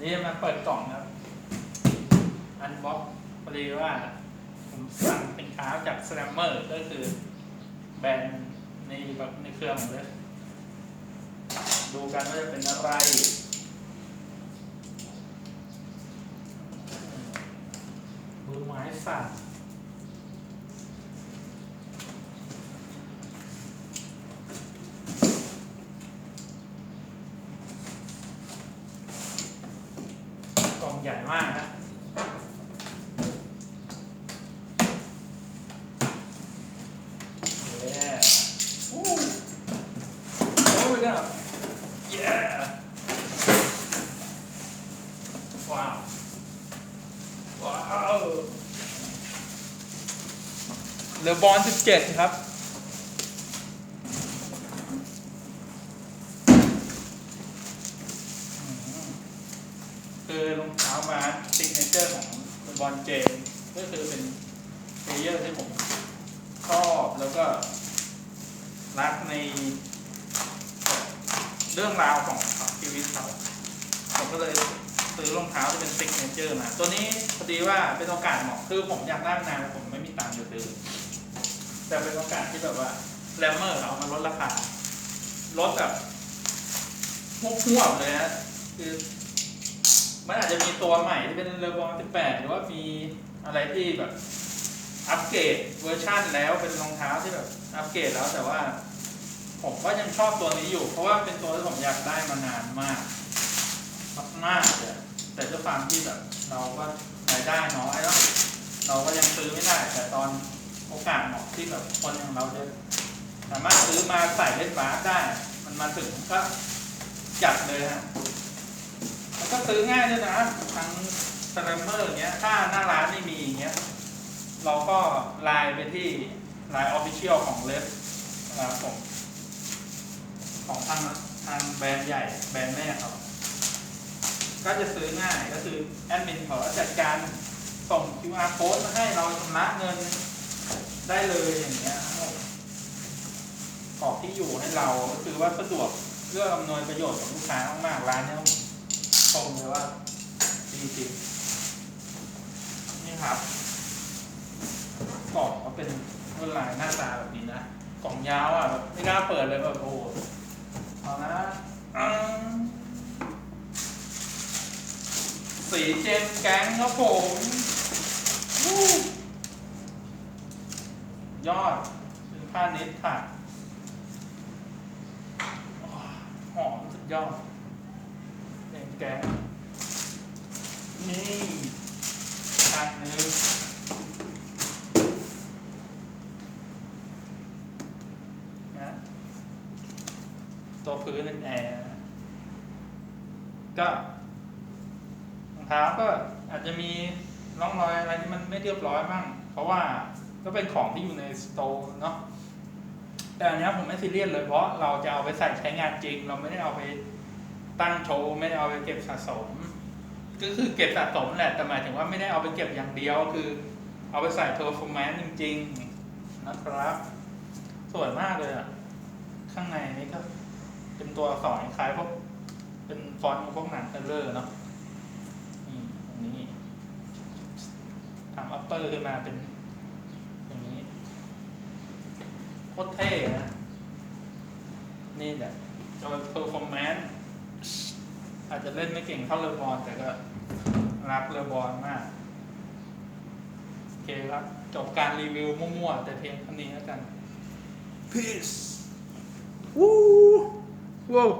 นี่มาเปิดกล่องครับ อันบ็อกพอดีว่าผมสั่งเป็นค้าจากแซมเมอร์ก็คือแบรนด์ในแบบในเครื่องเลย ดูกันว่าจะเป็นอะไรมือไม้สั่นกล่อง ใหญ่มากนะเหลือบอล17 ครับ คือรองเท้ามาซิกเนเจอร์ของคุณบอลเจมก็คือเป็นเพลเยอร์ที่ผมชอบแล้วก็รักในเรื่องราวของชีวิตเขาผมก็เลยซื้อรองเท้าที่เป็นซิกเนเจอร์มา ตัวนี้พอดีว่าเป็นโอกาสเหมาะคือผมอยากได้นานแต่ผมไม่มีตังค์จะซื้อแต่เป็นโอกาสที่แบบว่าแรมเมอร์เอามาลดราคาลดแบบพวกพวบเลยนะคือ มันอาจจะมีตัวใหม่ที่เป็นเรบอล18 หรือว่ามีอะไรที่แบบอัปเกรดเวอร์ชันแล้วเป็นรองเท้าที่แบบอัปเกรดแล้วแต่ว่า ผมก็ยังชอบตัวนี้อยู่ เพราะว่าเป็นตัวที่ผมอยากได้มานานมากมากๆเลยแต่ด้วยความที่แบบเราก็รายได้น้อยแล้วเราก็ยังซื้อไม่ได้ แต่ตอนโอกาสเหมาะที่แบบคนอย่างเราจะสามารถซื้อมาใส่เล่นบาสได้ มันมาถึงก็จัดเลยฮะ แล้วก็ซื้อง่ายด้วยนะทั้งสแลมเมอร์เงี้ยถ้าหน้าร้านไม่มีอย่างเงี้ยเราก็ไลน์ไปที่ไลน์ออฟฟิเชียลของเลฟนะครับผมของทางทางแบรนด์ใหญ่แบรนด์แม่เขาก็จะซื้อง่ายก็คือแอดมินเขาก็จัดการส่ง QR code มาให้เราชำระเงินได้เลยอย่างเงี้ยครับผมกรอที่อยู่ให้เราก็คือว่าสะดวกเพื่ออำนวยประโยชน์กับลูกค้ามากๆร้านเนี้ย ชมเลยว่าดีจริงนี่ครับ กล่องก็เป็นลวดลายหน้าตาแบบนี้นะ กล่องยาวอะแบบไม่กล้าเปิดเลยแบบโอ้โหเอานะสีเจมแก๊งครับผมยอดเป็นผ้านิดค่ะหอมสุดยอด แกงแกงนี่อันนึงนะตัวพื้นเป็นแอร์ก็รองเท้าก็อาจจะมีร่องรอยอะไรที่มันไม่เรียบร้อยบ้าง เพราะว่าก็เป็นของที่อยู่ในสโตร์เนาะแต่อันนี้ผมไม่ซีเรียสเลยเพราะเราจะเอาไปใส่ใช้งานจริง เราไม่ได้เอาไป ตั้งโชว์ไม่ได้เอาไปเก็บสะสม ก็คือเก็บสะสมแหละแต่หมายถึงว่าไม่ได้เอาไปเก็บอย่างเดียวคือ เอาไปใส่เพอร์ฟอร์แมนซ์จริง ๆ นะครับสวยมากเลยอะ ข้างในนี้ก็เป็นตัวอักษรคล้ายพวกเป็นฟอนต์พวกหนังเทเลอร์เนาะนี่ตรงนี้ทำอัปเปอร์ขึ้นมาเป็นอย่างนี้โคตรเท่นะนี่แหละโดยเพอร์ฟอร์แมน อาจจะเล่นไม่เก่งเท่าเลอบอลแต่ก็รักเลอบอลมากโอเคครับจบการรีวิวมั่วๆ แต่เพียงเท่านี้แล้วกัน peace วู้ว้าว